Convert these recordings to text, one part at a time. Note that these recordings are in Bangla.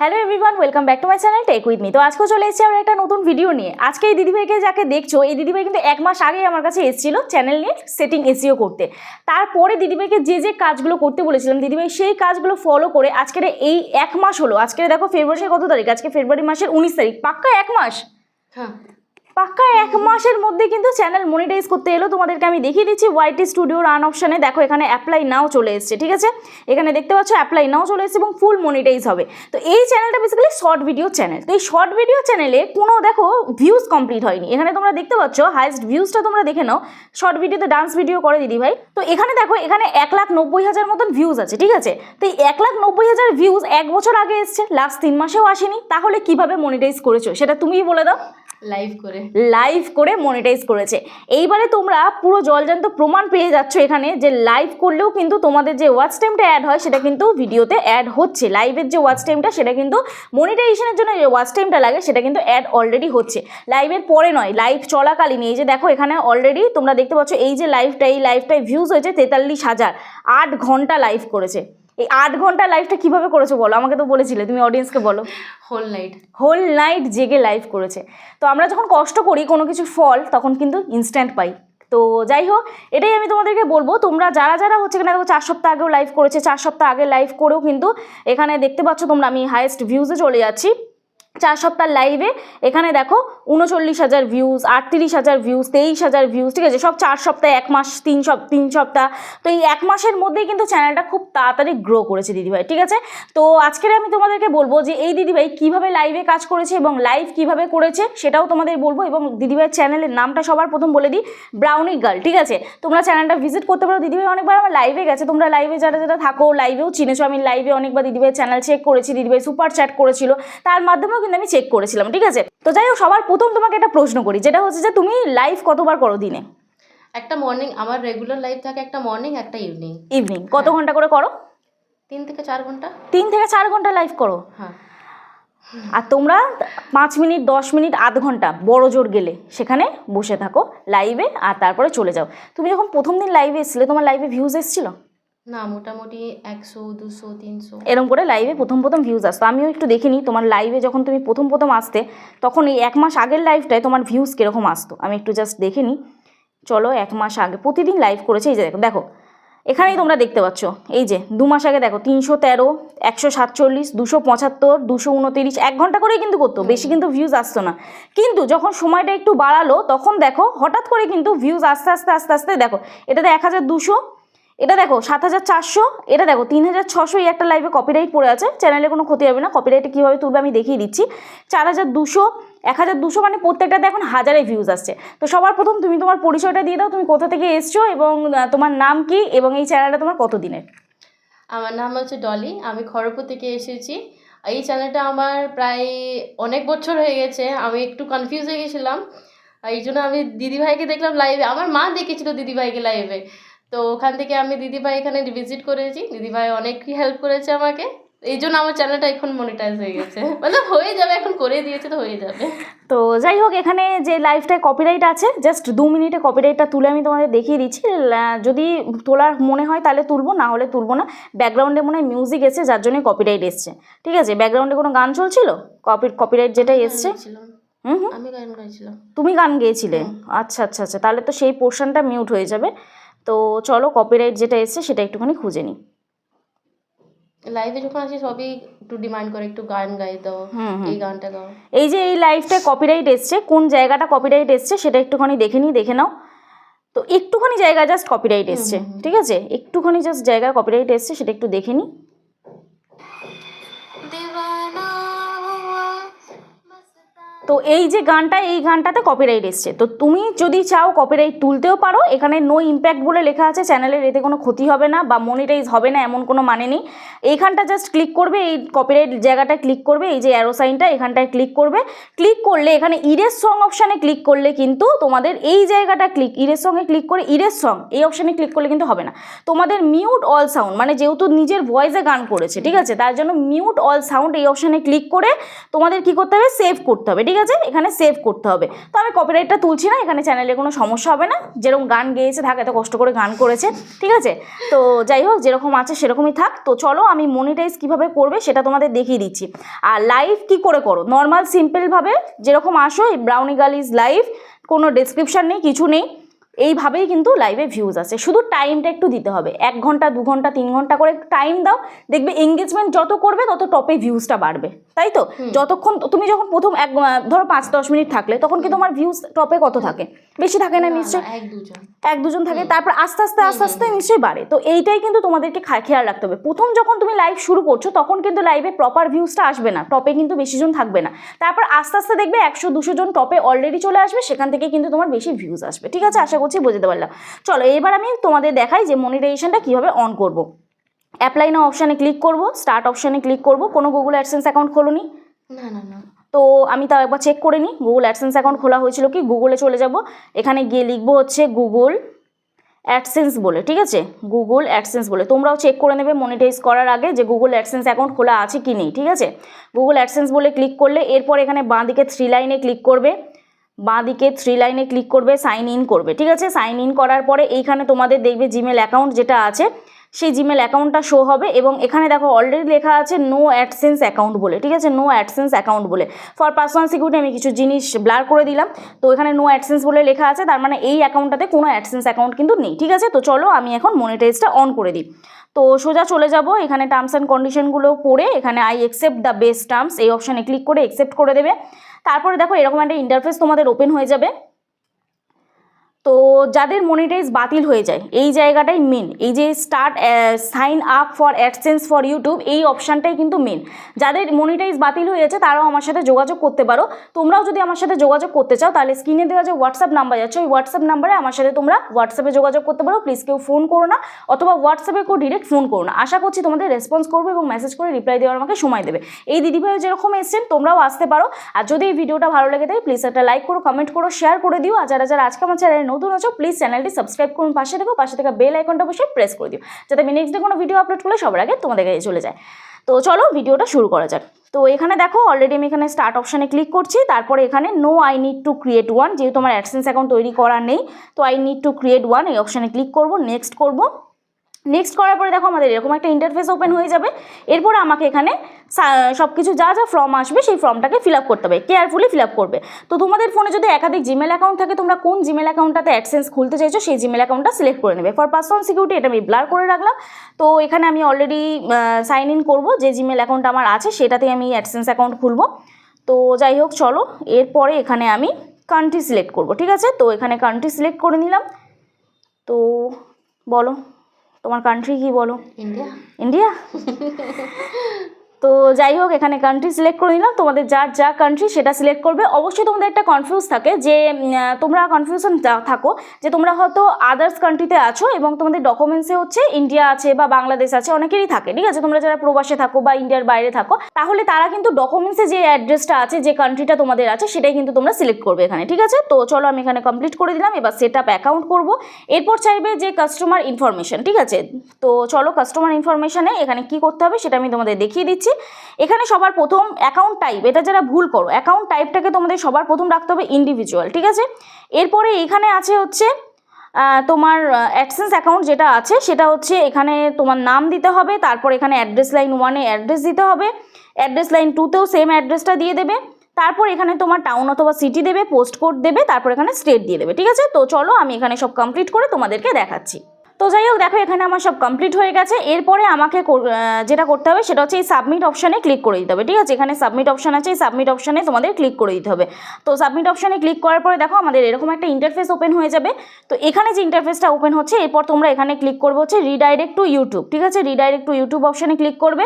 Hello everyone welcome back to my channel tech with me তো আজকেও চলে এসেছি আমরা একটা নতুন ভিডিও নিয়ে। আজকে এই দিদিভাইকে যাকে দেখছ, এই দিদিভাই কিন্তু এক মাস আগেই আমার কাছে এসেছিল চ্যানেল নিয়ে সেটিং এসিও করতে। তারপরে দিদিভাইকে যে যে কাজগুলো করতে বলেছিলাম, দিদিভাই সেই কাজগুলো ফলো করে আজকের এই এক মাস হলো। আজকে দেখো ফেব্রুয়ারি কত তারিখ? আজকে ফেব্রুয়ারি মাসের উনিশ তারিখ। পাক্কা এক মাস? হ্যাঁ। পাক্কা এক মাসের মধ্যে কিন্তু চ্যানেল মনিটাইজ করতে এলো। তোমাদেরকে আমি দেখিয়ে দিচ্ছি ওয়াইটি স্টুডিও রান অপশানে দেখো, এখানে অ্যাপ্লাই নাও চলে এসছে, ঠিক আছে? এখানে দেখতে পাচ্ছ অ্যাপ্লাই নাও চলে এসছে এবং ফুল মনিটাইজ হবে। তো এই চ্যানেলটা বেসিক্যালি শর্ট ভিডিও চ্যানেল তো এই শর্ট ভিডিও চ্যানেলে কোনো, দেখো ভিউজ কমপ্লিট হয়নি। এখানে তোমরা দেখতে পাচ্ছ হাইস্ট ভিউজটা তোমরা দেখে নাও। শর্ট ভিডিওতে ডান্স ভিডিও করে দিদি ভাই। তো এখানে দেখো, এখানে এক লাখ নব্বই হাজার মতন ভিউজ আছে, ঠিক আছে? তো এই এক লাখ নব্বই হাজার ভিউজ এক বছর আগে এসছে লাস্ট তিন মাসেও আসেনি। তাহলে কীভাবে মনিটাইজ করেছ, সেটা তুমিই বলে দাও। লাইভ করে। লাইভ করে মনিটাইজ করেছে। এইবারে তোমরা পুরো জলজান্ত প্রমাণ পেয়ে যাচ্ছ এখানে যে লাইভ করলেও কিন্তু তোমাদের যে ওয়াচ টাইমটা অ্যাড হয়, সেটা কিন্তু ভিডিওতে অ্যাড হচ্ছে। লাইভের যে ওয়াচ টাইমটা সেটা কিন্তু মনিটাইজেশনের জন্য যে ওয়াচ টাইমটা লাগে, সেটা কিন্তু অ্যাড অলরেডি হচ্ছে। লাইভের পরে নয় লাইভ চলাকালীন, এই যে দেখো এখানে অলরেডি তোমরা দেখতে পাচ্ছ, এই যে লাইভটা এই লাইভটায় ভিউজ হয়েছে তেতাল্লিশ হাজার। আট ঘণ্টা লাইভ করেছে। এই আট ঘণ্টা লাইফটা কীভাবে করেছ বলো? আমাকে তো বলেছিলে তুমি অডিয়েন্সকে বলো। হোল নাইট হোল নাইট জেগে লাইভ করেছে। তো আমরা যখন কষ্ট করি কোনো কিছু ফল তখন কিন্তু ইনস্ট্যান্ট পাই। তো যাই হোক এটাই আমি তোমাদেরকে বলব। তোমরা যারা যারা হচ্ছে এখানে দেখো চার সপ্তাহ আগেও লাইভ করেছে চার সপ্তাহ আগে লাইভ করেও কিন্তু এখানে দেখতে পাচ্ছ তোমরা আমি হায়েস্ট ভিউজে চলে যাচ্ছি। চার সপ্তাহ লাইভে এখানে দেখো উনচল্লিশ হাজার ভিউজ আটত্রিশ হাজার ভিউজ তেইশ হাজার ভিউজ ঠিক আছে? সব চার সপ্তাহে, এক মাস, তিন সপ, তিন সপ্তাহ। তো এই এক মাসের মধ্যেই কিন্তু চ্যানেলটা খুব তাড়াতাড়ি গ্রো করেছে দিদিভাই ঠিক আছে? তো আজকের আমি তোমাদেরকে বলব যে এই দিদিভাই কীভাবে লাইভে কাজ করেছে এবং লাইভ কীভাবে করেছে সেটাও তোমাদের বলব এবং দিদিভাইয়ের চ্যানেলের নামটা সবার প্রথম বলে দিই ব্রাউনি গার্ল ঠিক আছে? তোমরা চ্যানেলটা ভিজিট করতে পারো। দিদিভাই অনেকবার আমার লাইভে গেছে। তোমরা লাইভে যারা যারা থাকো লাইভেও চিনেছো। আমি লাইভে অনেকবার দিদিভাইয়ের চ্যানেল চেক করেছি। দিদিভাই সুপার চ্যাট করেছিল। তার মাধ্যমেও কিন্তু আমি চেক করেছিলাম ঠিক আছে? তো যাই হোক সবার প্রথম তোমাকে একটা প্রশ্ন করি যেটা হচ্ছে যে তুমি লাইভ কতবার করো দিনে? একটা মর্নিং আমার রেগুলার লাইফ থাকে একটা মর্নিং একটা ইভিনিং ইভিনিং কত ঘণ্টা করে করো? তিন থেকে চার ঘণ্টা। তিন থেকে চার ঘণ্টা লাইভ করো? হ্যাঁ। আর তোমরা পাঁচ মিনিট দশ মিনিট আধ ঘণ্টা বড় জোর গেলে সেখানে বসে থাকো লাইভে আর তারপরে চলে যাও। তুমি যখন প্রথম দিন লাইভে এসেছিলে তোমার লাইভে ভিউজ এসেছিল? না মোটামুটি একশো দুশো তিনশো। এরকম করে লাইভে প্রথম প্রথম ভিউজ আসতো। আমিও একটু দেখে নিই তোমার লাইভে যখন তুমি প্রথম প্রথম আসতে তখন এই এক মাস আগের লাইভটায় তোমার ভিউজ কীরকম আসতো? আমি একটু জাস্ট দেখে নিই। চলো এক মাস আগে। প্রতিদিন লাইভ করেছে এই যে দেখো দেখো এখানেই তোমরা দেখতে পাচ্ছ। এই যে দু মাস আগে দেখো তিনশো তেরো একশো সাতচল্লিশ দুশো পঁচাত্তর দুশো উনতিরিশ এক ঘণ্টা করেই কিন্তু করতো বেশি কিন্তু ভিউজ আসতো না। কিন্তু যখন সময়টা একটু বাড়ালো তখন দেখো হঠাৎ করে কিন্তু ভিউজ আস্তে আস্তে আস্তে আস্তে দেখো এটাতে এক হাজার দুশো এটা দেখো, সাত হাজার চারশো, এটা দেখো, তিন হাজার ছশো এই একটা লাইভে কপিরাইট পড়ে আছে চ্যানেলে কোনো ক্ষতি হবে না কপিরাইটে কীভাবে তুলবে আমি দেখিয়ে দিচ্ছি। চার হাজার দুশো, এক হাজার দুশো মানে প্রত্যেকটাতে এখন হাজারে ভিউজ আসছে। তো সবার প্রথম তুমি তোমার পরিচয়টা দিয়ে দাও, তুমি কোথা থেকে এসছো এবং তোমার নাম কি এবং এই চ্যানেলটা তোমার কত দিনের আমার নাম হচ্ছে ডলি, আমি খড়গপুর থেকে এসেছি। এই চ্যানেলটা আমার প্রায় অনেক বছর হয়ে গেছে, আমি একটু কনফিউজ হয়ে গেছিলাম। এই জন্য আমি দিদিভাইকে দেখলাম লাইভে আমার মা দেখেছিল দিদিভাইকে লাইভে তো ওখান থেকে আমি দিদিভাই এখানে ভিজিট করেছি। দিদিভাই অনেকই হেল্প করেছে আমাকে। এই জন্য আমার চ্যানেলটা এখন মনিটাইজ হয়ে গেছে। মানে হয়ে যাবে এখন করে দিয়েছে তো হয়ে যাবে। তো যাই হোক এখানে যে লাইভটায় কপিরাইট আছে জাস্ট দু মিনিটে কপিরাইটটা তুলে আমি তোমাদের দেখিয়ে দিচ্ছি। যদি তোলার মনে হয় তাহলে তুলবো না হলে তুলবো না। ব্যাকগ্রাউন্ডে মনে হয় মিউজিক এসছে যার জন্যই কপিরাইট এসছে। ঠিক আছে? ব্যাকগ্রাউন্ডে কোনো গান চলছিল? কপি কপিরাইট যেটাই এসছে? হুম হুম। আমি গান গাইছিলাম। তুমি গান গেয়েছিলে? আচ্ছা আচ্ছা আচ্ছা। তাহলে তো সেই পোর্শনটা মিউট হয়ে যাবে। তো চলো কপিরাইট যেটা এসছে সেটা একটুখানি খুঁজে নিই। লাইভে যখন আসি সবই একটু ডিমান্ড করে একটু গান গাই দাও এই গানটা গাও। এই যে এই লাইভটা কপিরাইট এসছে কোন জায়গাটা কপিরাইট এসছে সেটা একটুখানি দেখে নিই দেখে নাও। তো একটুখানি জায়গা জাস্ট কপিরাইট এসছে ঠিক আছে? একটুখানি জাস্ট জায়গা কপিরাইট এসছে সেটা একটু দেখে নিই। তো এই যে গানটা, এই গানটাতে কপিরাইট এসছে। তো তুমি যদি চাও কপিরাইট তুলতেও পারো, এখানে নো ইম্প্যাক্ট বলে লেখা আছে চ্যানেলের এতে কোনো ক্ষতি হবে না বা মনিটাইজ হবে না, এমন কোনো মানে নেই। এইখানটা জাস্ট ক্লিক করবে, এই কপিরাইট জায়গাটায় ক্লিক করবে, এই যে অ্যারো সাইনটা এখানটায় ক্লিক করবে। ক্লিক করলে এখানে ইরেস সং অপশানে ক্লিক করলে কিন্তু তোমাদের এই জায়গাটা ক্লিক ইরেস সঙ্গে ক্লিক করে ইরেস সং এই অপশানে ক্লিক করলে কিন্তু হবে না। তোমাদের মিউট অল সাউন্ড মানে যেহেতু নিজের ভয়েসে গান করেছে, ঠিক আছে? তার জন্য মিউট অল সাউন্ড এই অপশানে ক্লিক করে তোমাদের কি করতে হবে? সেভ করতে হবে, ঠিক ঠিক আছে, এখানে সেভ করতে হবে। তো আমি কপিরাইটটা তুলছি না, এখানে চ্যানেলে কোনো সমস্যা হবে না। যেরকম গান গেয়েছে, থাক, এত কষ্ট করে গান করেছে, ঠিক আছে? তো যাই হোক, যেরকম আছে সেরকমই থাক। তো চলো, আমি মনিটাইজ কীভাবে করবে সেটা তোমাদের দেখিয়ে দিচ্ছি। আর লাইভ কি করে করো? নর্মাল সিম্পলভাবে যেরকম আসো ব্রাউনি গার্ল ইজ লাইভ কোনো ডেসক্রিপশান নেই, কিছু নেই। এইভাবেই কিন্তু লাইভে ভিউজ আছে শুধু টাইমটা একটু দিতে হবে। এক ঘণ্টা দু ঘণ্টা তিন ঘণ্টা করে টাইম দাও দেখবে এঙ্গেজমেন্ট যত করবে তত টপে ভিউজটা বাড়বে। তাই তো? যতক্ষণ তুমি যখন প্রথম এক ধরো পাঁচ দশ মিনিট থাকলে তখন কি তোমার ভিউজ টপে কত থাকে? বেশি থাকে না নিশ্চয়ই? এক দুজন। থাকে। তারপর আস্তে আস্তে আস্তে আস্তে নিশ্চয়ই বাড়ে। তো এইটাই কিন্তু তোমাদেরকে খেয়াল রাখতে হবে। প্রথম যখন তুমি লাইভ শুরু করছ তখন কিন্তু লাইভে প্রপার ভিউজটা আসবে না। টপে কিন্তু বেশি জন থাকবে না। তারপর আস্তে আস্তে দেখবে একশো দুশো জন টপে অলরেডি চলে আসবে। সেখান থেকে কিন্তু তোমার বেশি ভিউজ আসবে। ঠিক আছে? আশা করছি বুঝতে পারলাম। চলো এবার আমি তোমাদের দেখাই যে মনিটাইজেশনটা কীভাবে অন করব। অ্যাপ্লাই না অপশানে ক্লিক করব স্টার্ট অপশানে ক্লিক করব কোনো গুগল অ্যাডসেন্স অ্যাকাউন্ট খোলোনি? না না না। তো আমি তাও একবার চেক করে নিই গুগল অ্যাডসেন্স অ্যাকাউন্ট খোলা হয়েছিল কি? গুগলে চলে যাব এখানে গিয়ে লিখব হচ্ছে গুগল অ্যাডসেন্স বলে ঠিক আছে? গুগল অ্যাডসেন্স বলে। তোমরাও চেক করে নেবে মনিটাইজ করার আগে যে গুগল অ্যাডসেন্স অ্যাকাউন্ট খোলা আছে কি নেই ঠিক আছে? গুগল অ্যাডসেন্স বলে ক্লিক করলে এরপর এখানে বাঁ দিকে থ্রি লাইনে ক্লিক করবে। বাঁ দিকে থ্রি লাইনে ক্লিক করবে সাইন ইন করবে, ঠিক আছে? সাইন ইন করার পরে এইখানে তোমাদের দেখবে জিমেল অ্যাকাউন্ট যেটা আছে, সেই জিমেল অ্যাকাউন্টটা শো হবে এবং এখানে দেখো অলরেডি লেখা আছে নো অ্যাডসেন্স অ্যাকাউন্ট বলে, ঠিক আছে? নো অ্যাডসেন্স অ্যাকাউন্ট বলে। ফর পার্সোনাল সিকিউরিটি আমি কিছু জিনিস ব্লার করে দিলাম। তো এখানে নো অ্যাডসেন্স বলে লেখা আছে, তার মানে এই অ্যাকাউন্টটাতে কোনো অ্যাডসেন্স অ্যাকাউন্ট কিন্তু নেই, ঠিক আছে? তো চলো আমি এখন মনিটাইজটা অন করে দিই। তো সোজা চলে যাব, এখানে টার্মস অ্যান্ড কন্ডিশনগুলো পড়ে, এখানে I accept the best terms এই অপশানে ক্লিক করে অ্যাকসেপ্ট করে দেবে। তারপরে দেখো এরকম একটা ইন্টারফেস তোমাদের ওপেন হয়ে যাবে। তো যাদের মনিটাইজ বাতিল হয়ে যায়, এই জায়গাটাই মেন এই যে start sign up for AdSense for YouTube এই অপশানটাই কিন্তু মেন যাদের মনিটাইজ বাতিল হয়েছে তারাও আমার সাথে যোগাযোগ করতে পারো। তোমরাও যদি আমার সাথে যোগাযোগ করতে চাও, তাহলে স্ক্রিনে দেওয়া যে হোয়াটসঅ্যাপ নাম্বার যাচ্ছে, ওই হোয়াটসঅ্যাপ নাম্বারে আমার সাথে তোমরা হোয়াটসঅ্যাপে যোগাযোগ করতে পারো। প্লিজ কেউ ফোন করো না, অথবা হোয়াটসঅ্যাপে কেউ ডিরেক্ট ফোন করো না। আশা করছি তোমাদের রেসপন্স করব এবং মেসেজ করে রিপ্লাই দেওয়ার আমাকে সময় দেবে। এই দিদিভাই যেরকম এসছেন, তোমরাও আসতে পারো। আর যদি এই ভিডিওটা ভালো লেগে থাকে প্লিজ একটা লাইক করো কমেন্ট করো শেয়ার করে দিও। আর যারা যারা আজকে আমার চ্যানেলে নতুন আছো প্লিজ চ্যানেলটি সাবস্ক্রাইব করুন, পাশে দেখো পাশে থেকে বেল আইকনটা অবশ্যই প্রেস করে দিও, যাতে আমি নেক্সট ডে কোনো ভিডিও আপলোড করলে সবার আগে তোমাদের কাছে চলে যায়। তো চলো ভিডিওটা শুরু করা যাক। তো এখানে দেখো অলরেডি আমি এখানে স্টার্ট অপশানে ক্লিক করছি, তারপরে এখানে no I need to create one যেহেতু আমার অ্যাডসেন্স অ্যাকাউন্ট তৈরি করা নেই, তো I need to create one এই অপশানে ক্লিক করব নেক্সট করব। নেক্সট করার পরে দেখো আমাদের এরকম একটা ইন্টারফেস ওপেন হয়ে যাবে। এরপরে আমাকে এখানে সব কিছু যা যা ফর্ম আসবে সেই ফর্মটাকে ফিল আপ করতে হবে। কেয়ারফুলি ফিল আপ করবে। তো তোমাদের ফোনে যদি একাধিক জিমেল অ্যাকাউন্ট থাকে, তোমরা কোন জিমেল অ্যাকাউন্টটাতে অ্যাডসেন্স খুলতে চাইছো, সেই জিমেল অ্যাকাউন্টটা সিলেক্ট করে নেবে। ফর পার্সোনাল সিকিউরিটি এটা আমি ব্লার করে রাখলাম। তো এখানে আমি অলরেডি সাইন ইন করব। যে জিমেল অ্যাকাউন্ট আমার আছে, সেটাতেই আমি অ্যাডসেন্স অ্যাকাউন্ট খুলবো। তো যাই হোক, চলো। এরপরে এখানে আমি কান্ট্রি সিলেক্ট করব, ঠিক আছে? তো এখানে কান্ট্রি সিলেক্ট করে নিলাম। তো বলো। তোমার কান্ট্রি কি বলো? ইন্ডিয়া ইন্ডিয়া তো যাই হোক, এখানে কান্ট্রি সিলেক্ট করে নিলাম। তোমাদের যার যা কান্ট্রি সেটা সিলেক্ট করবে। অবশ্যই তোমাদের একটা কনফিউজ থাকে যে তোমরা কনফিউশন থাকো যে তোমরা হয়তো আদার্স কান্ট্রিতে আছো এবং তোমাদের ডকুমেন্টসে হচ্ছে ইন্ডিয়া আছে বা বাংলাদেশ আছে, অনেকেরই থাকে, ঠিক আছে? তোমরা যারা প্রবাসে থাকো বা ইন্ডিয়ার বাইরে থাকো, তাহলে তারা কিন্তু ডকুমেন্টসে যে অ্যাড্রেসটা আছে, যে কান্ট্রিটা তোমাদের আছে, সেটাই কিন্তু তোমরা সিলেক্ট করবে এখানে, ঠিক আছে? তো চলো আমি এখানে কমপ্লিট করে দিলাম, এবার সেট আপ অ্যাকাউন্ট করব। এরপর চাইবে যে কাস্টমার ইনফরমেশন ঠিক আছে? তো চলো কাস্টমার ইনফরমেশনে এখানে কি করতে হবে সেটা আমি তোমাদের দেখিয়ে দিচ্ছি। এখানে সবার প্রথম অ্যাকাউন্ট টাইপ এটা যারা ভুল করো অ্যাকাউন্ট টাইপটাকে তোমাদের সবার প্রথম রাখতে হবে ইন্ডিভিজুয়াল ঠিক আছে? এরপরে এখানে আছে হচ্ছে তোমার অ্যাডসেন্স অ্যাকাউন্ট যেটা আছে, সেটা হচ্ছে এখানে তোমার নাম দিতে হবে, তারপর এখানে অ্যাড্রেস লাইন ওয়ানে অ্যাড্রেস দিতে হবে অ্যাড্রেস লাইন টুতেও সেম অ্যাড্রেসটা দিয়ে দেবে, তারপর এখানে তোমার টাউন অথবা সিটি দেবে পোস্ট কোড দেবে, তারপর এখানে স্টেট দিয়ে দেবে, ঠিক আছে? তো চলো আমি এখানে সব কমপ্লিট করে তোমাদেরকে দেখাচ্ছি। তো যাই হোক, দেখো, এখানে আমার সব কমপ্লিট হয়ে গেছে। এরপরে আমাকে যেটা করতে হবে সেটা হচ্ছে এই সাবমিট অপশানে ক্লিক করে দিতে হবে, ঠিক আছে? এখানে সাবমিট অপশান আছে, এই সাবমিট অপশানে তোমাদের ক্লিক করে দিতে হবে। তো সাবমিট অপশানে ক্লিক করার পরে দেখো, আমাদের এরকম একটা ইন্টারফেস ওপেন হয়ে যাবে। তো এখানে যে ইন্টারফেসটা ওপেন হচ্ছে, এরপর তোমরা এখানে ক্লিক করবে হচ্ছে রিডাইরেক্ট টু ইউটিউব ঠিক আছে? রিডাইরেক্ট টু ইউটিউব অপশানে ক্লিক করবে।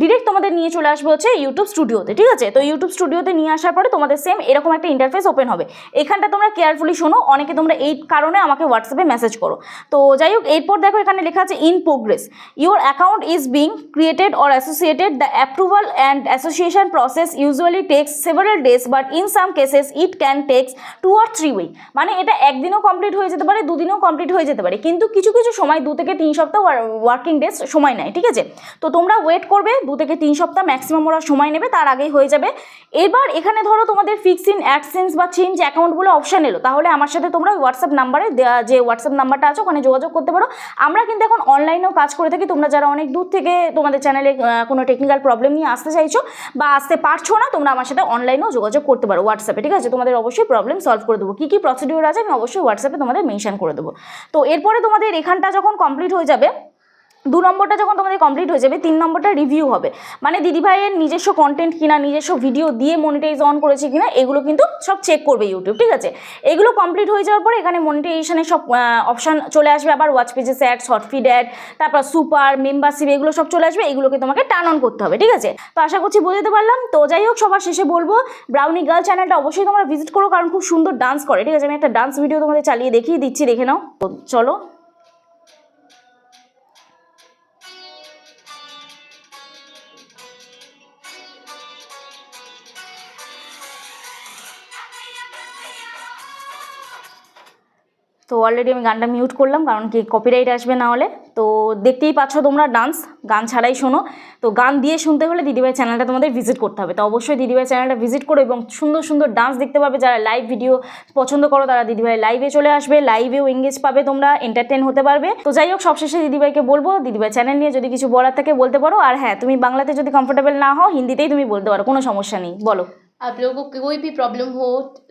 ডিরেক্ট তোমাদের নিয়ে চলে আসবে হচ্ছে ইউটিউব স্টুডিওতে ঠিক আছে? তো ইউটিউব স্টুডিওতে নিয়ে আসার পরে তোমাদের সেম এরকম একটা ইন্টারফেস ওপেন হবে। এখানটা তোমরা কেয়ারফুলি শোনো, অনেকে তোমরা এই কারণে আমাকে হোয়াটসঅ্যাপে মেসেজ করো। তো যাই হোক এরপর দেখো এখানে লেখা আছে in progress your account is being created or associated the approval and association process usually takes several days but in some cases it can takes two or three week মানে এটা একদিনও কমপ্লিট হয়ে যেতে পারে, দুদিনও কমপ্লিট হয়ে যেতে পারে। কিন্তু কিছু কিছু সময় দু থেকে তিন সপ্তাহ ওয়ার্কিং ডেজ সময় নেয়, ঠিক আছে? তো তোমরা ওয়েট করবে, দু থেকে তিন সপ্তাহ ম্যাক্সিমাম ওরা সময় নেবে, তার আগেই হয়ে যাবে। এবার এখানে ধরো তোমাদের ফিক্সিং অ্যাডসেন্স বা চেঞ্জ অ্যাকাউন্টগুলো অপশান এলো। তাহলে আমার সাথে তোমরা হোয়াটসঅ্যাপ নাম্বারে যে হোয়াটসঅ্যাপ নাম্বারটা আছে, ওখানে যোগাযোগ করতে পারো। আমরা কিন্তু এখন অনলাইনেও কাজ করে থাকি। তোমরা যারা অনেক দূর থেকে তোমাদের চ্যানেলে কোনো টেকনিক্যাল প্রবলেম নিয়ে আসতে চাইছো বা আসতে পারছ না, তোমরা আমার সাথে অনলাইনেও যোগাযোগ করতে পারো হোয়াটসঅ্যাপে ঠিক আছে? তোমাদের অবশ্যই প্রবলেম সলভ করে দেবো। কী কী প্রসিডিওর আছে আমি অবশ্যই হোয়াটসঅ্যাপে তোমাদের মেনশন করে দেবো। তো এরপরে তোমাদের এখানটা যখন কমপ্লিট হয়ে যাবে দু নম্বরটা যখন তোমাদের কমপ্লিট হয়ে যাবে, তিন নম্বরটা রিভিউ হবে। মানে দিদিভাইয়ের নিজস্ব কন্টেন্ট কিনা, নিজস্ব ভিডিও দিয়ে মনিটাইজ অন করেছে কিনা, এগুলো কিন্তু সব চেক করবে ইউটিউব ঠিক আছে? এগুলো কমপ্লিট হয়ে যাওয়ার পরে এখানে মনিটাইজেশনের সব অপশান চলে আসবে। আবার watch pages ad short feed ad তারপর সুপার মেম্বারশিপ এগুলো সব চলে আসবে। এগুলোকে তোমাকে টার্ন অন করতে হবে, ঠিক আছে? তো আশা করছি বোঝাতে পারলাম। তো যাই হোক, সবার শেষে বলব ব্রাউনি গার্ল চ্যানেলটা অবশ্যই তোমরা ভিজিট করো, কারণ খুব সুন্দর ডান্স করে, ঠিক আছে? আমি একটা ডান্স ভিডিও তোমাদের চালিয়ে দেখিয়ে দিচ্ছি, দেখে নাও। তো চলো তো অলরেডি আমি গানটা মিউট করলাম কারণ কি কপিরাইট আসবে না হলে তো দেখতেই পাচ্ছ তোমরা ডান্স গান ছাড়াই শোনো তো গান দিয়ে শুনতে হলে দিদিভাই চ্যানেলটা তোমাদের ভিজিট করতে হবে তো অবশ্যই দিদিভাই চ্যানেলটা ভিজিট করো এবং সুন্দর সুন্দর ডান্স দেখতে পাবে যারা লাইভ ভিডিও পছন্দ করো তারা দিদিভাই লাইভে চলে আসবে লাইভেও এঙ্গেজ পাবে তোমরা এন্টারটেন হতে পারবে তো যাই হোক সবশেষে দিদিভাইকে বলবো দিদিভাই চ্যানেল নিয়ে যদি কিছু বলার থাকে বলতে পারো আর হ্যাঁ তুমি বাংলাতে যদি কমফোর্টেবল না হও হিন্দিতেই তুমি বলতে পারো কোনো সমস্যা নেই বলো आप लोगों को कोई भी प्रॉब्लम हो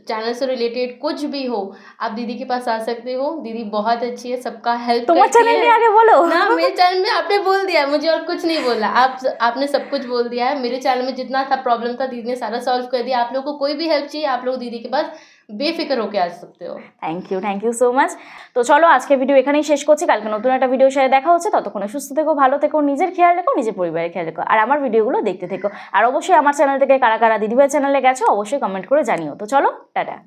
चैनल से रिलेटेड कुछ भी हो आप दीदी के पास आ सकते हो दीदी बहुत अच्छी है सबका हेल्प তোমার চ্যানেল নিয়ে আগে বলো ना मेरे चैनल में आपने बोल दिया मुझे और कुछ नहीं बोला आप आपने सब कुछ बोल दिया है मेरे चैनल में जितना था प्रॉब्लम था दीदी ने सारा सॉल्व कर दिया आप लोग को कोई भी हेल्प चाहिए आप लोग दीदी के पास बेफिक्र होके आ सकते हो thank you thank you so much তো চলো আজকে ভিডিও এখানেই শেষ করছি কালকে নতুন একটা ভিডিওর সাথে দেখা হচ্ছে ততক্ষণে সুস্থ থেকো ভালো থেকো নিজের খেয়াল রেখো নিজের পরিবারের খেয়াল রেখো আর আমার ভিডিওগুলো দেখতে থেকো আর অবশ্যই আমার চ্যানেল থেকে কারা কারা দিদিভাই চ্যানেলে গেছো অবশ্যই কমেন্ট করে জানিও তো চলো ടാറ്റാ